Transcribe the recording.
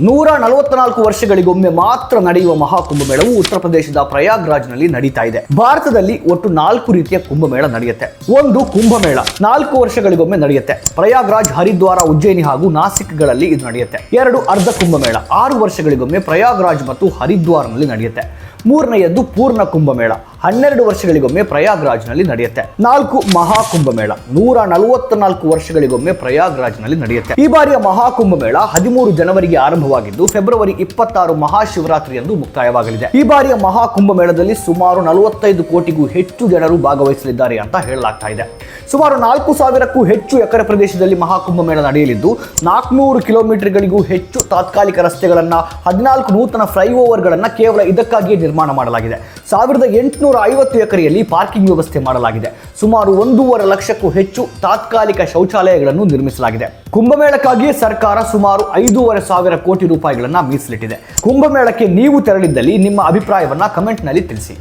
ನೂರ ನಲವತ್ನಾಲ್ಕು ವರ್ಷಗಳಿಗೊಮ್ಮೆ ಮಾತ್ರ ನಡೆಯುವ ಮಹಾಕುಂಭಮೇಳವು ಉತ್ತರ ಪ್ರದೇಶದ ಪ್ರಯಾಗ್ರಾಜ್ನಲ್ಲಿ ನಡೀತಾ ಇದೆ. ಭಾರತದಲ್ಲಿ ಒಟ್ಟು ನಾಲ್ಕು ರೀತಿಯ ಕುಂಭಮೇಳ ನಡೆಯುತ್ತೆ. ಒಂದು ಕುಂಭಮೇಳ, ನಾಲ್ಕು ವರ್ಷಗಳಿಗೊಮ್ಮೆ ನಡೆಯುತ್ತೆ. ಪ್ರಯಾಗ್ರಾಜ್, ಹರಿದ್ವಾರ, ಉಜ್ಜಯಿನಿ ಹಾಗೂ ನಾಸಿಕ್ಗಳಲ್ಲಿ ಇದು ನಡೆಯುತ್ತೆ. ಎರಡು ಅರ್ಧ ಕುಂಭಮೇಳ, ಆರು ವರ್ಷಗಳಿಗೊಮ್ಮೆ ಪ್ರಯಾಗ್ರಾಜ್ ಮತ್ತು ಹರಿದ್ವಾರ್ನಲ್ಲಿ ನಡೆಯುತ್ತೆ. ಮೂರನೆಯದ್ದು ಪೂರ್ಣ ಕುಂಭಮೇಳ ಹನ್ನೆರಡು ವರ್ಷಗಳಿಗೊಮ್ಮೆ ಪ್ರಯಾಗ್ರಾಜ್ನಲ್ಲಿ ನಡೆಯುತ್ತೆ. ನಾಲ್ಕು ಮಹಾಕುಂಭಮೇಳ, ನೂರ ನಲವತ್ನಾಲ್ಕು ವರ್ಷಗಳಿಗೊಮ್ಮೆ ಪ್ರಯಾಗ್ರಾಜ್ನಲ್ಲಿ ನಡೆಯುತ್ತೆ. ಈ ಬಾರಿಯ ಮಹಾಕುಂಭಮೇಳ ಹದಿಮೂರು ಜನವರಿಗೆ ಆರಂಭವಾಗಿದ್ದು, ಫೆಬ್ರವರಿ ಇಪ್ಪತ್ತಾರು ಮಹಾಶಿವರಾತ್ರಿಯಂದು ಮುಕ್ತಾಯವಾಗಲಿದೆ. ಈ ಬಾರಿಯ ಮಹಾಕುಂಭಮೇಳದಲ್ಲಿ ಸುಮಾರು ನಲವತ್ತೈದು ಕೋಟಿಗೂ ಹೆಚ್ಚು ಜನರು ಭಾಗವಹಿಸಲಿದ್ದಾರೆ ಅಂತ ಹೇಳಲಾಗ್ತಾ ಇದೆ. ಸುಮಾರು ನಾಲ್ಕು ಸಾವಿರಕ್ಕೂ ಹೆಚ್ಚು ಎಕರೆ ಪ್ರದೇಶದಲ್ಲಿ ಮಹಾಕುಂಭಮೇಳ ನಡೆಯಲಿದ್ದು, ನಾಲ್ಕುನೂರು ಕಿಲೋಮೀಟರ್ಗಳಿಗೂ ಹೆಚ್ಚು ತಾತ್ಕಾಲಿಕ ರಸ್ತೆಗಳನ್ನು, ಹದಿನಾಲ್ಕು ನೂತನ ಫ್ಲೈಓವರ್ಗಳನ್ನು ಕೇವಲ ಇದಕ್ಕಾಗಿಯೇ ನಿರ್ಮಾಣ ಮಾಡಲಾಗಿದೆ. ಸಾವಿರದ ಎಂಟುನೂರ ಐವತ್ತು ಎಕರೆಯಲ್ಲಿ ಪಾರ್ಕಿಂಗ್ ವ್ಯವಸ್ಥೆ ಮಾಡಲಾಗಿದೆ. ಸುಮಾರು ಒಂದೂವರೆ ಲಕ್ಷಕ್ಕೂ ಹೆಚ್ಚು ತಾತ್ಕಾಲಿಕ ಶೌಚಾಲಯಗಳನ್ನು ನಿರ್ಮಿಸಲಾಗಿದೆ. ಕುಂಭಮೇಳಕ್ಕಾಗಿ ಸರ್ಕಾರ ಸುಮಾರು ಐದೂವರೆ ಸಾವಿರ ಕೋಟಿ ರೂಪಾಯಿಗಳನ್ನು ಮೀಸಲಿಟ್ಟಿದೆ. ಕುಂಭಮೇಳಕ್ಕೆ ನೀವು ತೆರಳಿದ್ದಲ್ಲಿ ನಿಮ್ಮ ಅಭಿಪ್ರಾಯವನ್ನ ಕಮೆಂಟ್ನಲ್ಲಿ ತಿಳಿಸಿ.